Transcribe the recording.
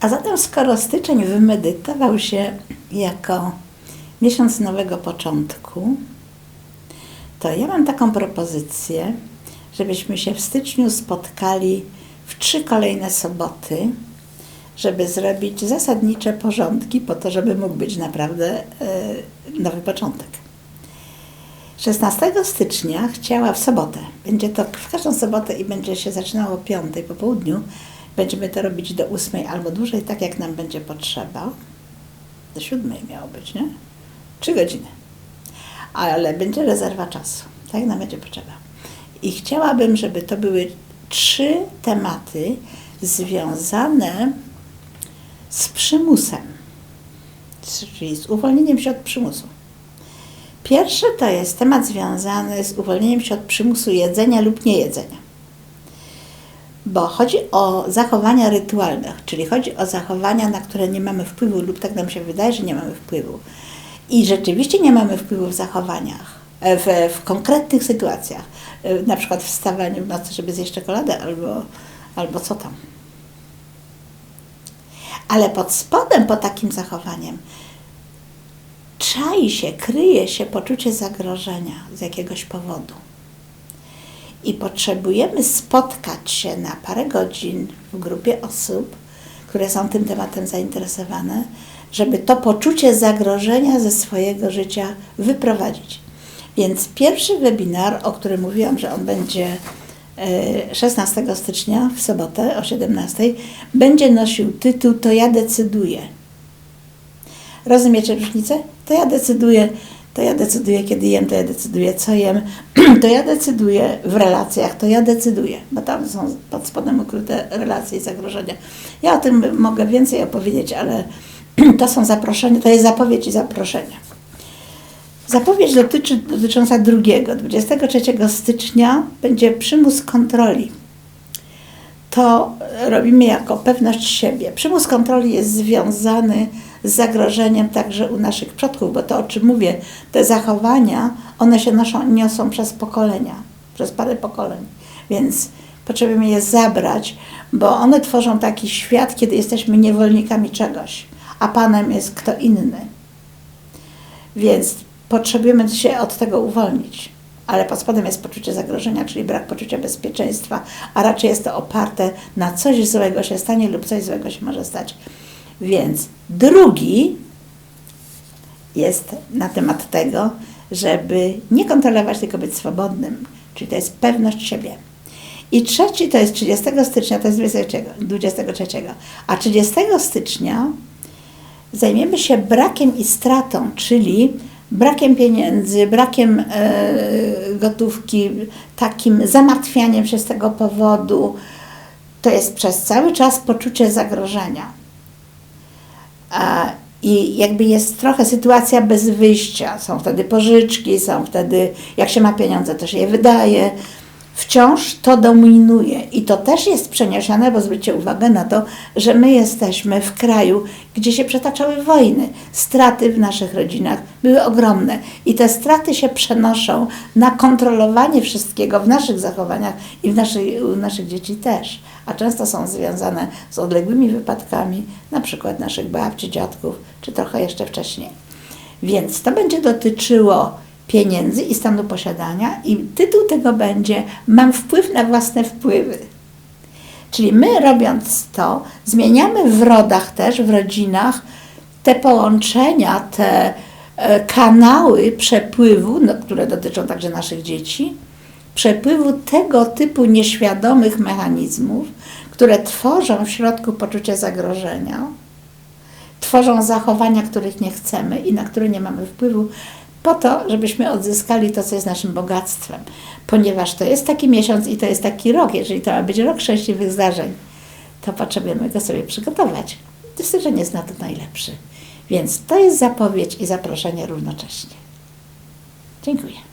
A zatem skoro styczeń wymedytował się jako miesiąc nowego początku, to ja mam taką propozycję, żebyśmy się w styczniu spotkali w trzy kolejne soboty, żeby zrobić zasadnicze porządki po to, żeby mógł być naprawdę e, nowy początek. 16 stycznia chciała w sobotę, będzie to w każdą sobotę i będzie się zaczynało o 5 po południu, będziemy to robić do 8 albo dłużej, tak jak nam będzie potrzeba. Do 7 miało być, nie? 3 godziny. Ale będzie rezerwa czasu, tak nam będzie potrzeba. I chciałabym, żeby to były trzy tematy związane z przymusem, czyli z uwolnieniem się od przymusu. Pierwszy to jest temat związany z uwolnieniem się od przymusu jedzenia lub niejedzenia. Bo chodzi o zachowania rytualne, czyli chodzi o zachowania, na które nie mamy wpływu, lub tak nam się wydaje, że nie mamy wpływu. I rzeczywiście nie mamy wpływu w zachowaniach, w, w konkretnych sytuacjach. Na przykład wstawanie w nocy, żeby zjeść czekoladę, albo, albo co tam. Ale pod spodem, pod takim zachowaniem, czai się, kryje się poczucie zagrożenia z jakiegoś powodu. I potrzebujemy spotkać się na parę godzin w grupie osób, które są tym tematem zainteresowane, żeby to poczucie zagrożenia ze swojego życia wyprowadzić. Więc pierwszy webinar, o którym mówiłam, że on będzie 16 stycznia w sobotę o 17, będzie nosił tytuł To ja decyduję. Rozumiecie różnicę? To ja decyduję, to ja decyduję, kiedy jem, to ja decyduję, co jem, to ja decyduję w relacjach, to ja decyduję, bo tam są pod spodem ukryte relacje i zagrożenia. Ja o tym mogę więcej opowiedzieć, ale to są zaproszenia, to jest zapowiedź i zaproszenia. Zapowiedź dotyczy, dotycząca drugiego. 23 stycznia będzie przymus kontroli. To robimy jako pewność siebie. Przymus kontroli jest związany z zagrożeniem także u naszych przodków, bo to o czym mówię, te zachowania, one się noszą, niosą przez pokolenia, przez parę pokoleń. Więc potrzebujemy je zabrać, bo one tworzą taki świat, kiedy jesteśmy niewolnikami czegoś, a Panem jest kto inny. Więc potrzebujemy się od tego uwolnić. Ale pod spodem jest poczucie zagrożenia, czyli brak poczucia bezpieczeństwa, a raczej jest to oparte na coś złego się stanie lub coś złego się może stać. Więc drugi jest na temat tego, żeby nie kontrolować, tylko być swobodnym, czyli to jest pewność siebie. I trzeci to jest 30 stycznia, to jest 23, a 30 stycznia zajmiemy się brakiem i stratą, czyli brakiem pieniędzy, brakiem e, gotówki, takim zamartwianiem się z tego powodu. To jest przez cały czas poczucie zagrożenia. A, I jakby jest trochę sytuacja bez wyjścia. Są wtedy pożyczki, są wtedy, jak się ma pieniądze, to się je wydaje wciąż to dominuje. I to też jest przeniesione, bo zwróćcie uwagę na to, że my jesteśmy w kraju, gdzie się przetaczały wojny. Straty w naszych rodzinach były ogromne. I te straty się przenoszą na kontrolowanie wszystkiego w naszych zachowaniach i w naszej, u naszych dzieci też. A często są związane z odległymi wypadkami, na przykład naszych babci, dziadków, czy trochę jeszcze wcześniej. Więc to będzie dotyczyło pieniędzy i stanu posiadania, i tytuł tego będzie Mam wpływ na własne wpływy. Czyli my, robiąc to, zmieniamy w rodach też, w rodzinach, te połączenia, te e, kanały przepływu, no, które dotyczą także naszych dzieci, przepływu tego typu nieświadomych mechanizmów, które tworzą w środku poczucie zagrożenia, tworzą zachowania, których nie chcemy i na które nie mamy wpływu, po to, żebyśmy odzyskali to, co jest naszym bogactwem. Ponieważ to jest taki miesiąc i to jest taki rok, jeżeli to ma być rok szczęśliwych zdarzeń, to potrzebujemy go sobie przygotować. Styczeń jest na to najlepszy. Więc to jest zapowiedź i zaproszenie równocześnie. Dziękuję.